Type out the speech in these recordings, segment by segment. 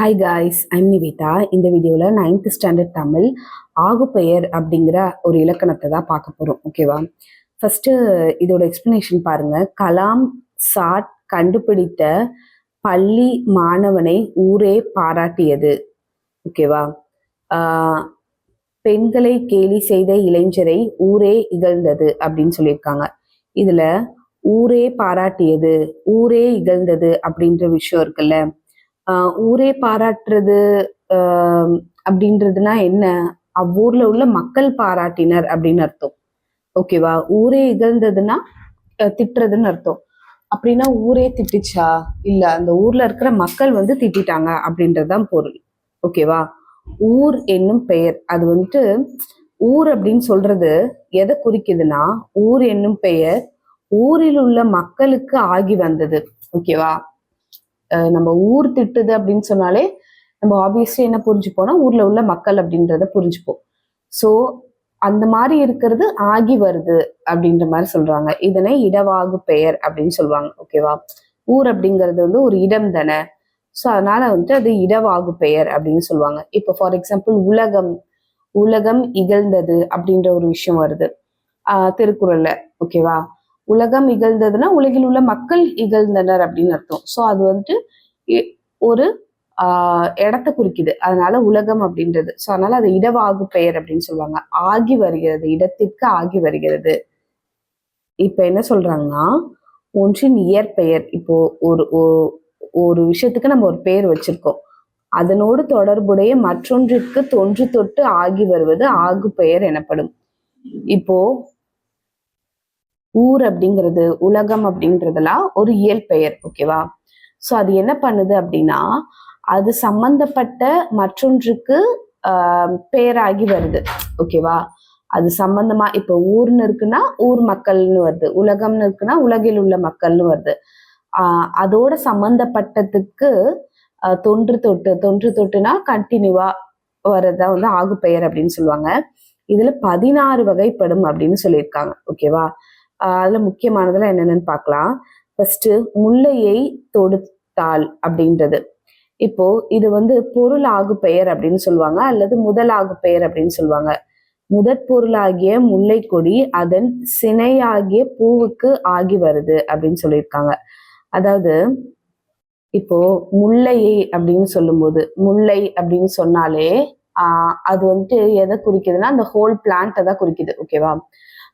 Hi guys I'm Nivetha இந்த வீடியோவில் ninth standard Tamil ஆகுப்பெயர் அப்படிங்கிற ஒரு இலக்கணத்தை தான் பார்க்க போகிறோம் ஓகேவா ஃபஸ்ட்டு இதோட எக்ஸ்ப்ளனேஷன் பாருங்க. கலாம் சாட் கண்டுபிடித்த பள்ளி மாணவனை ஊரே பாராட்டியது ஓகேவா பெண்களை கேலி செய்த இளைஞரை ஊரே இகழ்ந்தது அப்படின்னு சொல்லியிருக்காங்க. இதுல ஊரே பாராட்டியது ஊரே இகழ்ந்தது அப்படின்ற விஷயம் இருக்குல்ல? ஊரே பாராட்டுறது ஆஹ் அப்படின்றதுனா என்ன? அவ்வூர்ல உள்ள மக்கள் பாராட்டினர் அப்படின்னு அர்த்தம். ஓகேவா ஊரே இகழ்ந்ததுன்னா திட்டுறதுன்னு அர்த்தம். அப்படின்னா ஊரே திட்டுச்சா? இல்ல அந்த ஊர்ல இருக்கிற மக்கள் வந்து திட்டிட்டாங்க அப்படின்றதுதான் பொருள். ஓகேவா ஊர் என்னும் பெயர். அது வந்துட்டு ஊர் அப்படின்னு சொல்றது எதை குறிக்குதுன்னா ஊர் என்னும் பெயர் ஊரில் உள்ள மக்களுக்கு ஆகி வந்தது. ஓகேவா நம்ம ஊர் திட்டுது அப்படின்னு சொன்னாலே நம்ம ஆப்வியஸ்லி என்ன புரிஞ்சுப்போம்னா ஊர்ல உள்ள மக்கள் அப்படின்றத புரிஞ்சுப்போம். ஸோ அந்த மாதிரி இருக்கிறது ஆகி வருது அப்படின்ற மாதிரி சொல்றாங்க. இதனை இடவாகு பெயர் அப்படின்னு சொல்லுவாங்க ஓகேவா ஊர் அப்படிங்கிறது வந்து ஒரு இடம் தானே? ஸோ அதனால வந்துட்டு அது இடவாகு பெயர் அப்படின்னு சொல்லுவாங்க. இப்போ ஃபார் எக்ஸாம்பிள் உலகம் உலகம் இகழ்ந்தது அப்படின்ற ஒரு விஷயம் வருது. ஆஹ் திருக்குறள்ல ஓகேவா உலகம் இகழ்ந்ததுன்னா உலகில் உள்ள மக்கள் இகழ்ந்தனர் அப்படின்னு அர்த்தம். ஸோ அது வந்துட்டு இ- ஒரு இடத்தை இடத்த குறிக்குது. அதனால உலகம் அப்படின்றது. ஸோ அதனால அது இடவாகு பெயர் அப்படின்னு சொல்லுவாங்க. ஆகி வருகிறது. இடத்திற்கு ஆகி வருகிறது. இப்ப என்ன சொல்றாங்கன்னா ஒன்றின் இயற்பெயர். இப்போ ஒரு ஒரு விஷயத்துக்கு நம்ம ஒரு பெயர் வச்சிருக்கோம். அதனோடு தொடர்புடைய மற்றொன்றிற்கு தொன்று தொட்டு ஆகி வருவது ஆகு பெயர் எனப்படும். இப்போ ஊர் அப்படிங்கிறது உலகம் அப்படின்றதெல்லாம் ஒரு இயல் பெயர் ஓகேவா ஸோ அது என்ன பண்ணுது அப்படின்னா அது சம்பந்தப்பட்ட மற்றொன்றுக்கு ஆஹ் பெயராகி வருது ஓகேவா அது சம்பந்தமா இப்ப ஊர்னு இருக்குன்னா ஊர் மக்கள்னு வருது உலகம்னு இருக்குன்னா உலகில் உள்ள மக்கள்னு வருது. ஆஹ் அதோட சம்பந்தப்பட்டதுக்கு தொன்று தொட்டு தொன்று தொட்டுனா கண்டினியூவா வர்றதா வந்து ஆகு பெயர் அப்படின்னு சொல்லுவாங்க. இதுல பதினாறு வகைப்படும் அப்படின்னு சொல்லியிருக்காங்க ஓகேவா அதுல முக்கியமானதுல என்னென்னு பார்க்கலாம். ஃபர்ஸ்ட் முல்லையை தொடுத்தாள் அப்படின்றது. இப்போ இது வந்து பொருள் ஆகு பெயர் அப்படின்னு சொல்லுவாங்க அல்லது முதல் ஆகு பெயர் அப்படின்னு சொல்லுவாங்க. முதற் பொருளாகிய முல்லை கொடி அதன் சினையாகிய பூவுக்கு ஆகி வருது அப்படின்னு சொல்லியிருக்காங்க. அதாவது இப்போ முல்லையை அப்படின்னு சொல்லும்போது முல்லை அப்படின்னு சொன்னாலே ஆஹ் அது வந்துட்டு எதை குறிக்குதுன்னா அந்த ஹோல் பிளான்ட்டை தான் குறிக்குது ஓகேவா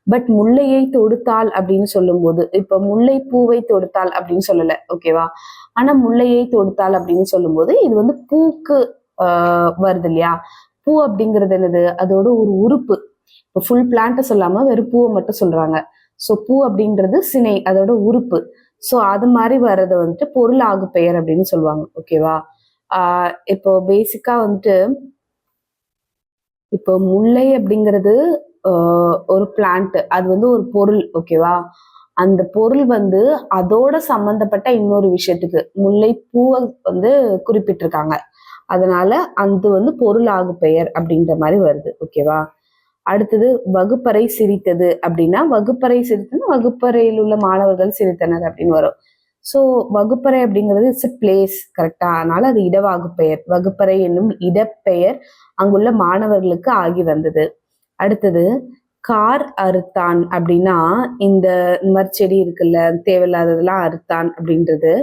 பட் முல்லையை தொடுத்தால் அப்படின்னு சொல்லும்போது இப்ப முல்லை பூவை தொடுத்தால் அப்படின்னு சொல்லல ஓகேவா ஆனா முல்லையை தொடுத்தால் அப்படின்னு சொல்லும்போது இது வந்து பூக்கு வருது இல்லையா? பூ அப்படிங்கிறது என்னது? அதோட ஒரு உறுப்பு. இப்போ ஃபுல் பிளான்ட்டை சொல்லாம வெறும் பூவை மட்டும் சொல்றாங்க. ஸோ பூ அப்படின்றது சினை அதோட உறுப்பு. ஸோ அது மாதிரி வர்றது வந்துட்டு பொருள் ஆகு பெயர் அப்படின்னு சொல்லுவாங்க ஓகேவா ஆஹ் இப்போ பேசிக்கா வந்துட்டு இப்போ முல்லை அப்படிங்கிறது ஒரு பிளான்ட் அது வந்து ஒரு பொருள் ஓகேவா அந்த பொருள் வந்து அதோட சம்பந்தப்பட்ட இன்னொரு விஷயத்துக்கு முல்லை பூவை வந்து குறிப்பிட்டிருக்காங்க. அதனால அது வந்து பொருள் ஆகு பெயர் அப்படின்ற மாதிரி வருது ஓகேவா அடுத்தது வகுப்பறை சிரித்தது அப்படின்னா வகுப்பறை சிரித்தது வகுப்பறையில் உள்ள மாணவர்கள் சிரித்தனர் அப்படின்னு வரும். ஸோ வகுப்பறை அப்படிங்கிறது இட்ஸ் பிளேஸ் கரெக்டா அதனால அது இடவாகு பெயர். வகுப்பறை என்னும் இடப்பெயர் அங்குள்ள மாணவர்களுக்கு ஆகி வந்தது. அடுத்தது கார் அறுத்தான் அப்படின்னா இந்த இந்த மாதிரி செடி இருக்குல்ல தேவையில்லாததெல்லாம் அறுத்தான் அப்படின்றது.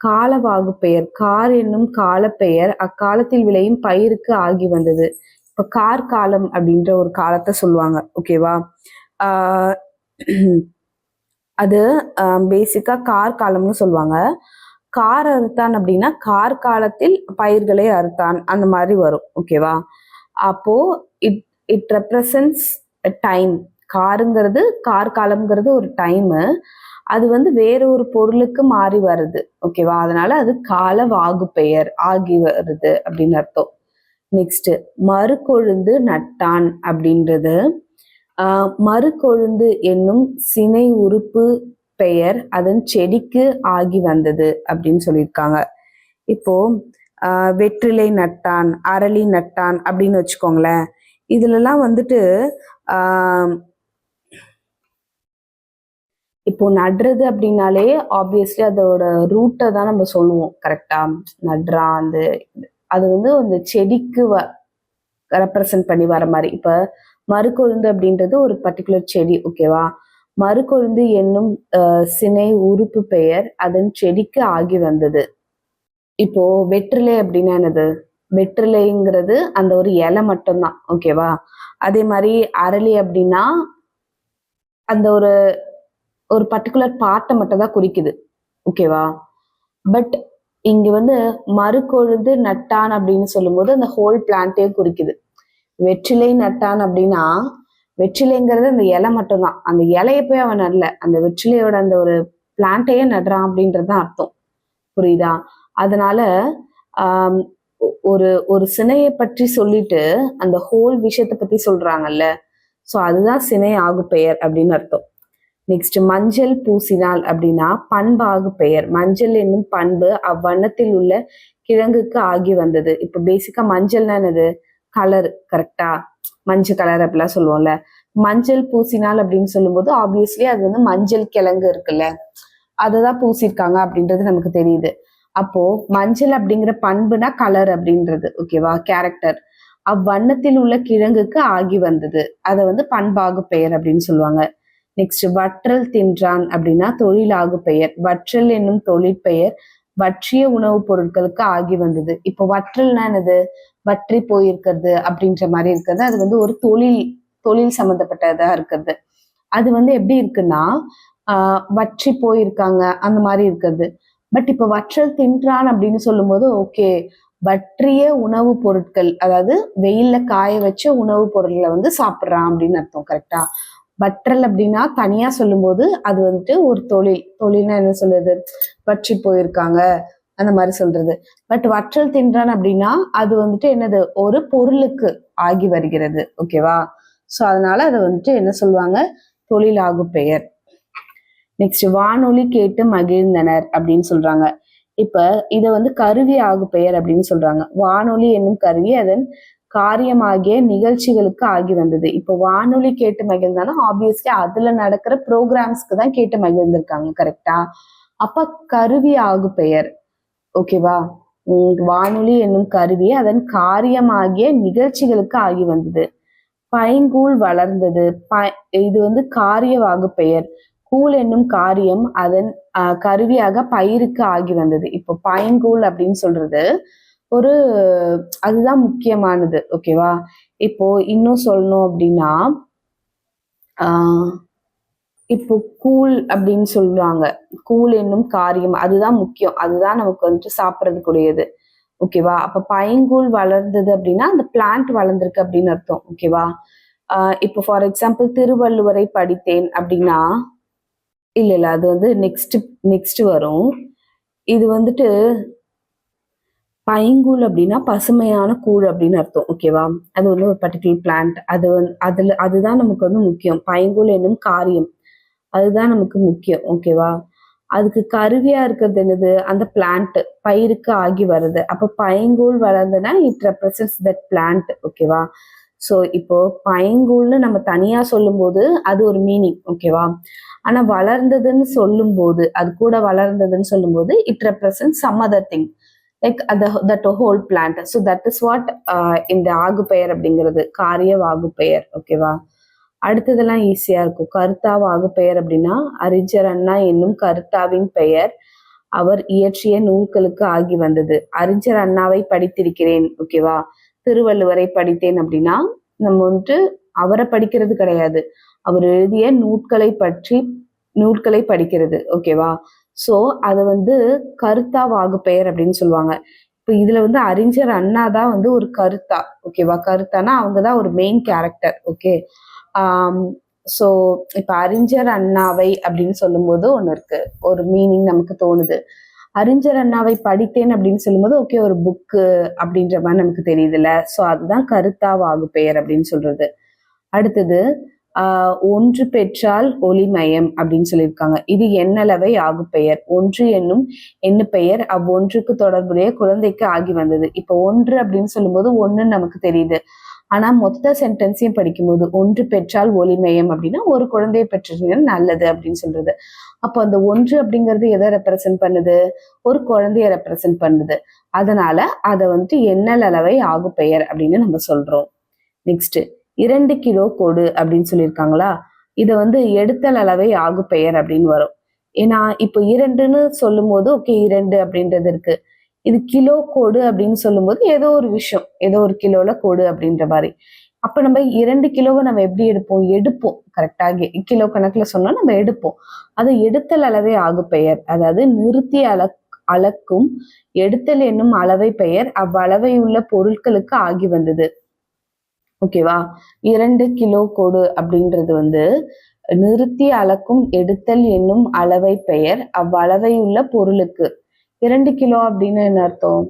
காலவாகு பெயர் கார் என்னும் காலப்பெயர் அக்காலத்தில் விளையும் பயிருக்கு ஆகி வந்தது. இப்ப கார் காலம் அப்படின்ற ஒரு காலத்தை சொல்லுவாங்க ஓகேவா? ஆஹ் அது பேசிக்கா கார் காலம்னு சொல்லுவாங்க. கார் அறுத்தான் அப்படின்னா கார் காலத்தில் பயிர்களை அறுத்தான். அந்த மாதிரி வரும் ஓகேவா? அப்போ இப் இட் ரெப்ரசன்ஸ் டைம் காருங்கிறது கார் காலம்ங்கிறது ஒரு டைமு அது வந்து வேற ஒரு பொருளுக்கு மாறி வருது. ஓகேவா அதனால அது கால வாகு பெயர் ஆகி வருது அப்படின்னு அர்த்தம். நெக்ஸ்ட் மறுக்கொழுந்து நட்டான் அப்படின்றது. மறுக்கொழுந்து என்னும் சினை உறுப்பு பெயர் அதன் செடிக்கு ஆகி வந்தது அப்படின்னு சொல்லியிருக்காங்க. இப்போ வெற்றிலை நட்டான் அரளி நட்டான் அப்படின்னு வச்சுக்கோங்களேன். இதுலலாம் வந்துட்டு இப்போ நடுறது அப்படின்னாலே ஆப்வியஸ்லி அதோட ரூட்டை தான் நம்ம சொல்லுவோம் கரெக்டா நடுறான் அந்த அது வந்து அந்த செடிக்கு வ ரெப்ரசன்ட் பண்ணி வர மாதிரி. இப்போ மறுக்கொழுந்து அப்படின்றது ஒரு பர்டிகுலர் செடி ஓகேவா மறுக்கொழுந்து என்னும் சினை உறுப்பு பெயர் அதன் செடிக்கு ஆகி வந்தது. இப்போ வெற்றிலை அப்படின்னா என்னது? வெற்றிலைங்கிறது அந்த ஒரு இலை மட்டும்தான். ஓகேவா அதே மாதிரி அரளி அப்படின்னா அந்த ஒரு ஒரு பர்டிகுலர் பார்ட்டை மட்டும் தான் குறிக்குது. ஓகேவா பட் இங்க வந்து மறுக்கொழுந்து நட்டான் அப்படின்னு சொல்லும்போது அந்த ஹோல் பிளான்ட்டையும் குறிக்குது. வெற்றிலை நட்டான் அப்படின்னா வெற்றிலைங்கிறது அந்த இலை மட்டும்தான். அந்த இலைய போய் அவன் நடல. அந்த வெற்றிலையோட அந்த ஒரு பிளான்ட்டையே நடுறான் அப்படின்றது தான் அர்த்தம். புரியுதா? அதனால ஆஹ் ஒரு ஒரு சினையை பற்றி சொல்லிட்டு அந்த ஹோல் விஷயத்தை பத்தி சொல்றாங்கல்ல. ஸோ அதுதான் சினை ஆகு பெயர் அப்படின்னு அர்த்தம். நெக்ஸ்ட் மஞ்சள் பூசினால் அப்படின்னா பண்பாகு பெயர். மஞ்சள் என்னும் பண்பு அவ்வண்ணத்தில் உள்ள கிழங்குக்கு ஆகி வந்தது. இப்ப பேசிக்கா மஞ்சள்னா என்னது? கலர் கரெக்டா மஞ்சள் கலர் அப்படிலாம் சொல்லுவோம்ல. மஞ்சள் பூசினால் அப்படின்னு சொல்லும்போது ஆப்வியஸ்லி அது வந்து மஞ்சள் கிழங்கு இருக்குல்ல. அதுதான் பூசியிருக்காங்க அப்படின்றது நமக்கு தெரியுது. அப்போ மஞ்சள் அப்படிங்கிற பண்புனா கலர் அப்படின்றது ஓகேவா கேரக்டர் அவ்வண்ணத்தில் உள்ள கிழங்குக்கு ஆகி வந்தது. அதை வந்து பண்பாகு பெயர் அப்படின்னு சொல்லுவாங்க. நெக்ஸ்ட் வற்றல் தின்றான் அப்படின்னா தொழிலாகு பெயர். வற்றல் என்னும் தொழிற்பெயர் வற்றிய உணவுப் பொருட்களுக்கு ஆகி வந்தது. இப்போ வற்றல்னா என்னது? வற்றி போயிருக்கிறது அப்படின்ற மாதிரி இருக்கிறது. அது வந்து ஒரு தொழில் தொழில் சம்மந்தப்பட்டதா இருக்கிறது. அது வந்து எப்படி இருக்குன்னா ஆஹ் வற்றி போயிருக்காங்க அந்த மாதிரி இருக்கிறது. பட் இப்ப வற்றல் தின்றான் அப்படின்னு சொல்லும்போது ஓகே வற்றிய உணவுப் பொருட்கள் அதாவது வெயில்ல காய வச்ச உணவுப் பொருட்களை வந்து சாப்பிட்றான் அப்படின்னு அர்த்தம் கரெக்டா வற்றல் அப்படின்னா தனியா சொல்லும்போது அது வந்துட்டு ஒரு தொழில் தொழில்னா என்ன சொல்றது? வற்றி போயிருக்காங்க அந்த மாதிரி சொல்றது. பட் வற்றல் தின்றான் அப்படின்னா அது வந்துட்டு என்னது? ஒரு பொருளுக்கு ஆகி வருகிறது ஓகேவா சோ அதனால அதை வந்துட்டு என்ன சொல்லுவாங்க? தொழிலாகு பெயர். நெக்ஸ்ட் வானொலி கேட்டு மகிழ்ந்தனர் அப்படின்னு சொல்றாங்க. இப்ப இத வந்து கருவி ஆகு பெயர் அப்படின்னு சொல்றாங்க. வானொலி என்னும் கருவி அதன் காரியமாகிய நிகழ்ச்சிகளுக்கு ஆகி வந்தது. இப்போ வானொலி கேட்டு மகிழ்ந்தானா? ஆப்வியஸ்லி அதுல நடக்கிற ப்ரோக்ராம்ஸ்க்கு தான் கேட்டு மகிழ்ந்திருக்காங்க கரெக்டா அப்ப கருவி ஆகு பெயர். ஓகேவா உம் வானொலி என்னும் கருவி அதன் காரியமாகிய நிகழ்ச்சிகளுக்கு ஆகி வந்தது. பைங்கூழ் வளர்ந்தது. ப இது வந்து காரியவாகு பெயர். கூழ் என்னும் காரியம் அதன் கருவியாக பயிருக்கு ஆகி வந்தது. இப்போ பைங்கூழ் அப்படின்னு சொல்றது ஒரு அதுதான் முக்கியமானது. ஓகேவா இப்போ இன்னும் சொல்லணும் அப்படின்னா இப்போ கூழ் அப்படின்னு சொல்றாங்க கூழ் என்னும் காரியம் அதுதான் முக்கியம். அதுதான் நமக்கு வந்துட்டு சாப்பிட்றதுக்குடையது ஓகேவா அப்ப பைங்கூழ் வளர்ந்தது அப்படின்னா அந்த பிளான்ட் வளர்ந்துருக்கு அப்படின்னு அர்த்தம். ஓகேவா இப்போ ஃபார் எக்ஸாம்பிள் திருவள்ளுவரை படித்தேன் அப்படின்னா இல்ல இல்ல அது வந்து நெக்ஸ்ட் நெக்ஸ்ட் வரும். இது வந்துட்டு பைங்கூழ் அப்படின்னா பசுமையான கூழ் அப்படின்னு அர்த்தம் ஓகேவா அது வந்து ஒரு பர்டிகுலர் பிளான்ட் அது வந்து அதுல அதுதான் நமக்கு வந்து முக்கியம். பைங்கூழ் என்னும் காரியம். அதுதான் நமக்கு முக்கியம் ஓகேவா அதுக்கு கருவியா இருக்கிறது என்னது? அந்த பிளான்ட் பயிருக்கு ஆகி வருது அப்ப பைங்கூழ் வளர்ந்ததுன்னா இட் ரெப்ரசன்ஸ் தட் பிளான்ட் ஓகேவா ஸோ இப்போ பைங்கூழ்னு நம்ம தனியா சொல்லும்போது அது ஒரு மீனிங் ஓகேவா ஆனா வளர்ந்ததுன்னு சொல்லும்போது அது கூட வளர்ந்ததுன்னு சொல்லும்போது it represent some other thing like அந்த that whole plant so that is what இந்த ஆகு பெயர் அப்படிங்கிறது காரிய வாகு பெயர் ஓகேவா அடுத்ததெல்லாம் ஈஸியா இருக்கும். கருத்தா வாகு பெயர் அப்படின்னா அறிஞர் அண்ணா என்னும் கருத்தாவின் பெயர் அவர் இயற்றிய நூல்களுக்கு ஆகி வந்தது. அறிஞர் அண்ணாவை படித்திருக்கிறேன் ஓகேவா திருவள்ளுவரை படித்தேன் அப்படின்னா நம்ம வந்துட்டு அவரை படிக்கிறது கிடையாது. அவர் எழுதிய நூட்களை பற்றி நூல்களை படிக்கிறது ஓகேவா சோ அதை வந்து கருத்தா வாகு பெயர் அப்படின்னு சொல்லுவாங்க. இப்போ இதுல வந்து அறிஞர் அண்ணா தான் வந்து ஒரு கருத்தா ஓகேவா கருத்தானா அவங்க தான் ஒரு மெயின் கேரக்டர் ஓகே ஸோ இப்போ அறிஞர் அண்ணாவை அப்படின்னு சொல்லும்போது ஒன்று இருக்கு. ஒரு மீனிங் நமக்கு தோணுது. அறிஞர் அண்ணாவை படித்தேன் அப்படின்னு சொல்லும்போது ஓகே ஒரு புக்கு அப்படின்ற மாதிரி நமக்கு தெரியுதுல்ல. ஸோ அதுதான் கருத்தா வாகு பெயர் அப்படின்னு சொல்றது. அடுத்தது ஆஹ் ஒன்று பெற்றால் ஒளிமயம் அப்படின்னு சொல்லியிருக்காங்க. இது எண்ணளவை ஆகு பெயர்? ஒன்று என்னும் எண்ணு பெயர்? அவ்வொன்றுக்கு தொடர்புடைய குழந்தைக்கு ஆகி வந்தது. இப்போ ஒன்று அப்படின்னு சொல்லும்போது ஒன்னு நமக்கு தெரியுது. ஆனா மொத்த சென்டென்ஸையும் படிக்கும்போது ஒன்று பெற்றால் ஒளிமயம் அப்படின்னா ஒரு குழந்தையை பெற்றீங்கன்னா நல்லது அப்படின்னு சொல்றது. அப்போ அந்த ஒன்று அப்படிங்கிறது எதை ரெப்ரசன்ட் பண்ணுது? ஒரு குழந்தைய ரெப்ரசன்ட் பண்ணுது. அதனால அதை வந்துட்டு எண்ணல் அளவை ஆகு பெயர் அப்படின்னு நம்ம சொல்றோம். நெக்ஸ்ட் இரண்டு கிலோ கொடு அப்படின்னு சொல்லியிருக்காங்களா? இதை வந்து எடுத்தல் அளவை ஆகு பெயர் அப்படின்னு வரும். ஏன்னா இப்போ இரண்டுன்னு சொல்லும் போது ஓகே இரண்டு அப்படின்றது இருக்கு. இது கிலோ கோடு அப்படின்னு சொல்லும்போது ஏதோ ஒரு விஷயம் ஏதோ ஒரு கிலோல கோடு அப்படின்ற மாதிரி. அப்ப நம்ம இரண்டு கிலோவை நம்ம எப்படி எடுப்போம்? எடுப்போம். கரெக்டாக கிலோ கணக்குல சொன்னா நம்ம எடுப்போம். அது எடுத்தல் அளவே ஆகு பெயர் அதாவது நிறுத்தி அள அளக்கும் எடுத்தல் என்னும் அளவை பெயர் அவ்வளவை உள்ள பொருட்களுக்கு ஆகி வந்தது. ஓகேவா இரண்டு கிலோ கோடு அப்படின்றது வந்து நிறுத்தி அளக்கும் எடுத்தல் என்னும் அளவை பெயர் அவ்வளவை உள்ள பொருளுக்கு இரண்டு கிலோ அப்படின்னு என்ன அர்த்தம்?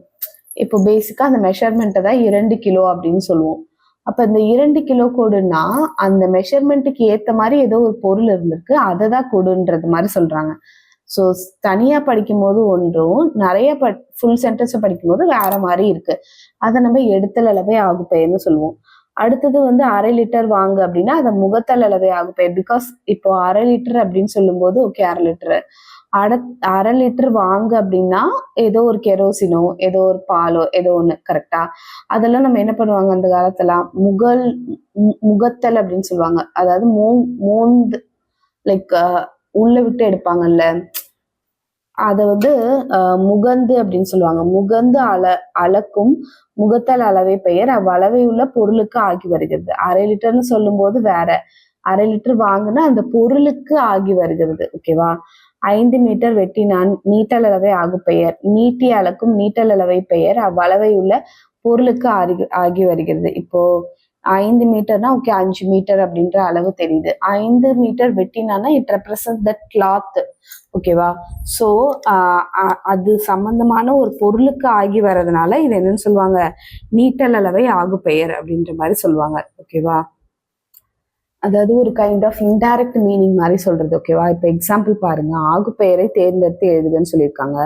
இப்போ பேசிக்கா அந்த மெஷர்மெண்ட்டை தான் இரண்டு கிலோ அப்படின்னு சொல்லுவோம். அப்ப இந்த இரண்டு கிலோ கொடுன்னா அந்த மெஷர்மெண்ட்டுக்கு ஏத்த மாதிரி ஏதோ ஒரு பொருள் இருந்திருக்கு அதை தான் கொடுன்றது மாதிரி சொல்றாங்க. ஸோ தனியா படிக்கும் போது ஒன்றும் நிறைய ப ஃபுல் சென்டென்ஸை படிக்கும் போது வேற மாதிரி இருக்கு. அதை நம்ம எடுத்தல் அளவை ஆகு சொல்லுவோம். அடுத்தது வந்து அரை லிட்டர் வாங்கு அப்படின்னா அதை முகத்தல் அளவை ஆகு பிகாஸ் இப்போ அரை லிட்டர் அப்படின்னு சொல்லும்போது ஓகே அரை லிட்டர். அட அரை லிட்டர் வாங்கு அப்படின்னா ஏதோ ஒரு கெரோசினோ ஏதோ ஒரு பாலோ ஏதோ ஒன்று கரெக்டா அதெல்லாம் நம்ம என்ன பண்ணுவாங்க அந்த காலத்துல? முகல் முகத்தல் அப்படின்னு சொல்லுவாங்க. அதாவது மோ மோந்து லைக் உள்ள விட்டு எடுப்பாங்கல்ல? அதை வந்து முகந்து அப்படின்னு சொல்லுவாங்க. முகந்து அள அளக்கும் முகத்தல் அளவை பெயர். அவ்வளவை உள்ள பொருளுக்கு ஆகி வருகிறது. அரை லிட்டர்னு சொல்லும்போது வேற. அரை லிட்டர் வாங்குனா அந்த பொருளுக்கு ஆகி வருகிறது. ஓகேவா? ஐந்து மீட்டர் வெட்டினான் நீட்டல் ஆகு பெயர் நீட்டி அளக்கும் நீட்டல் பெயர் அவ்வளவை உள்ள பொருளுக்கு ஆகி ஆகி வருகிறது. இப்போ ஐந்து மீட்டர்னா ஓகே அஞ்சு மீட்டர் அப்படின்ற அளவு தெரியுது. ஐந்து மீட்டர் வெட்டினானா இட் ரெப்ரசன்ட் தட் கிளாத் ஓகேவா ஸோ அது சம்பந்தமான ஒரு பொருளுக்கு ஆகி வர்றதுனால இது என்னன்னு சொல்லுவாங்க? நீட்டல் அளவை ஆகு பெயர் அப்படின்ற மாதிரி சொல்லுவாங்க. ஓகேவா அதாவது ஒரு கைண்ட் ஆஃப் இன்டைரக்ட் மீனிங் மாதிரி சொல்றது ஓகேவா இப்போ எக்ஸாம்பிள் பாருங்க. ஆகு பெயரை தேர்ந்தெடுத்து எழுதுகன்னு சொல்லியிருக்காங்க.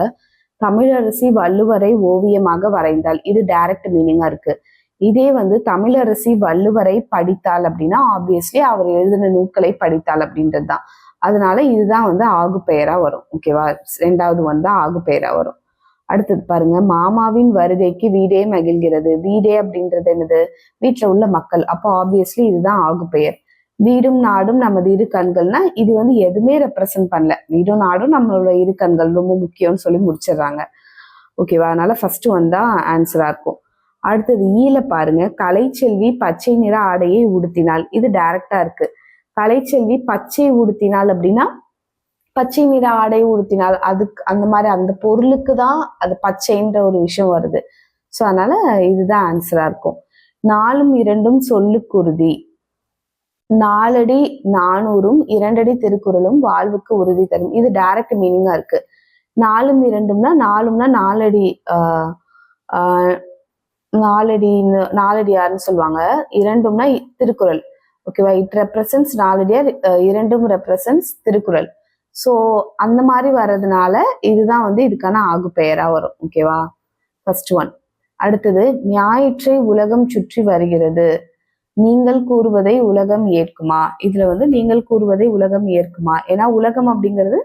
தமிழரசி வள்ளுவரை ஓவியமாக வரைந்தால் இது டைரக்ட் மீனிங்கா இருக்கு. இதே வந்து தமிழரசி வள்ளுவரை படித்தாள் அப்படின்னா ஆப்வியஸ்லி அவர் எழுதின நூல்களை படித்தாள் அப்படின்றது தான். அதனால இதுதான் வந்து ஆகு பெயரா வரும் ஓகேவா ரெண்டாவது ஒன் தான் ஆகு பெயரா வரும். அடுத்தது பாருங்க. மாமாவின் வருகைக்கு வீடே மகிழ்கிறது. வீடே அப்படின்றது என்னது? வீட்டில் உள்ள மக்கள். அப்போ ஆப்வியஸ்லி இதுதான் ஆகு பெயர் வீடும் நாடும் நமது இரு கண்கள்னா இது வந்து எதுவுமே ரெப்ரசன்ட் பண்ணல. வீடும் நாடும் நம்மளோட இரு கண்கள் ரொம்ப முக்கியம்னு சொல்லி முடிச்சிடுறாங்க. ஓகேவா அதனால ஃபர்ஸ்ட் வந்தா ஆன்சரா இருக்கும். அடுத்தது e ஈல பாருங்க. கலைச்செல்வி பச்சை நிற ஆடையை உடுத்தினால் இது டைரக்டா இருக்கு. கலைச்செல்வி பச்சை உடுத்தினால் அப்படின்னா பச்சை நிற ஆடை உடுத்தினால் அதுக்கு அந்த மாதிரி அந்த பொருளுக்கு தான் அது பச்சைன்ற ஒரு விஷயம் வருது. ஸோ அதனால இதுதான் ஆன்சரா இருக்கும். நாலும் இரண்டும் சொல்லுக்குருதி. நாலடி நானூறும் இரண்டடி திருக்குறளும் வாழ்வுக்கு உறுதி தரும். இது டைரக்ட் மீனிங்கா இருக்கு. நாலும் இரண்டும்னா நாலும்னா நாலடி ஆஹ் ஆஹ் நாலடின்னு நாலடியார்னு சொல்லுவாங்க? இரண்டும்னா திருக்குறள். ஓகேவா இட் ரெப்ரசன்ஸ் நாலடியார் இரண்டும் ரெப்ரசன்ஸ் திருக்குறள். ஸோ அந்த மாதிரி வர்றதுனால இதுதான் வந்து இதுக்கான ஆகு பெயரா வரும் ஓகேவா ஃபர்ஸ்ட் ஒன் அடுத்தது ஞாயிற்றை உலகம் சுற்றி வருகிறது. நீங்கள் கூறுவதை உலகம் ஏற்குமா? இதுல வந்து நீங்கள் கூறுவதை உலகம் ஏற்குமா? ஏன்னா உலகம் அப்படிங்கிறது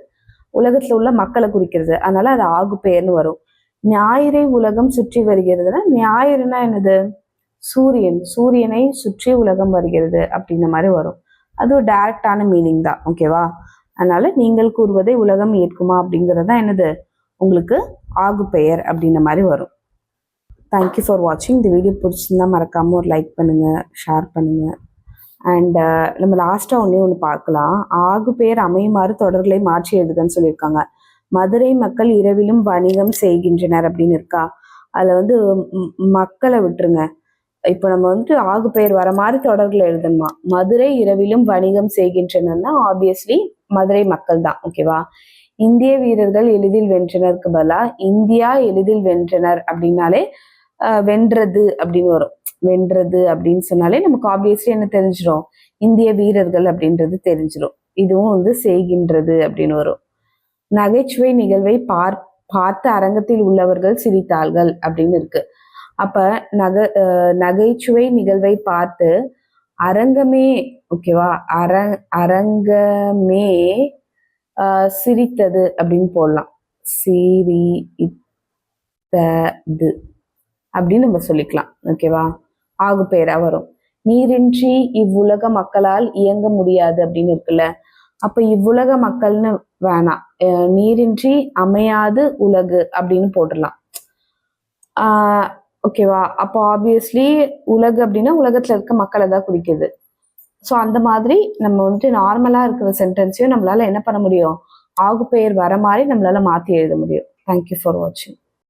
உலகத்துல உள்ள மக்களை குறிக்கிறது. அதனால அது ஆகுபெயர்னு வரும். ஞாயிறை உலகம் சுற்றி வருகிறதுனா ஞாயிறுனா என்னது? சூரியன். சூரியனை சுற்றி உலகம் வருகிறது அப்படின்ற மாதிரி வரும். அது ஒரு டைரக்டான மீனிங் தான். ஓகேவா அதனால நீங்கள் கூறுவதை உலகம் ஏற்குமா அப்படிங்கிறது தான் என்னது? உங்களுக்கு ஆகு பெயர் அப்படின்ற மாதிரி வரும். தேங்க்யூ ஃபார் வாட்சிங் இந்த வீடியோ பிடிச்சிருந்தா மறக்காமல் ஒரு லைக் பண்ணுங்கள் ஷேர் பண்ணுங்கள் அண்ட் uh, நம்ம லாஸ்ட்டாக ஒன்றே ஒன்று பார்க்கலாம். ஆகு பெயர் அமையுமாறு தொடர்களை மாற்றி எழுதுகன்னு சொல்லியிருக்காங்க. மதுரை மக்கள் இரவிலும் வணிகம் செய்கின்றனர் அப்படின்னு இருக்கா? அதில் வந்து மக்களை விட்டுருங்க. இப்போ நம்ம வந்துட்டு ஆகு பெயர் வர மாதிரி தொடர்களை எழுதணுமா? மதுரை இரவிலும் வணிகம் செய்கின்றனர்னா ஆப்வியஸ்லி மதுரை மக்கள் தான் ஓகேவா இந்திய வீரர்கள் எளிதில் வென்றனருக்கு பதிலாக இந்தியா எளிதில் வென்றனர் அப்படின்னாலே வென்றது அப்படின்னு வரும். வென்றது அப்படின்னு சொன்னாலே நமக்கு ஆப்வியஸ்லி என்ன தெரிஞ்சிடும் இந்திய வீரர்கள் அப்படின்றது தெரிஞ்சிடும் இதுவும் வந்து செய்கின்றது அப்படின்னு வரும். நகைச்சுவை நிகழ்வை பார் பார்த்து அரங்கத்தில் உள்ளவர்கள் சிரித்தார்கள் அப்படின்னு இருக்கு. அப்ப நக நகைச்சுவை நிகழ்வை பார்த்து அரங்கமே ஓகேவா? அர அரங்கமே சிரித்தது அப்படின்னு போடலாம். சிரித்தது. அப்படின்னு நம்ம சொல்லிக்கலாம். ஓகேவா ஆகு பெயரா வரும். நீரின்றி இவ்வுலக மக்களால் இயங்க முடியாது அப்படின்னு இருக்குல்ல. அப்ப இவ்வுலக மக்கள்னு வேணாம். நீரின்றி அமையாது உலகு அப்படின்னு போட்டுடலாம். ஆஹ் ஓகேவா அப்போ ஆப்வியஸ்லி உலகு அப்படின்னா உலகத்துல இருக்க மக்களை தான் குறிக்குது ஸோ அந்த மாதிரி நம்ம வந்துட்டு நார்மலா இருக்கிற சென்டென்ஸையும் நம்மளால என்ன பண்ண முடியும்? ஆகு பெயர் வர மாதிரி நம்மளால மாத்தி எழுத முடியும். தேங்க்யூ ஃபார் வாட்சிங்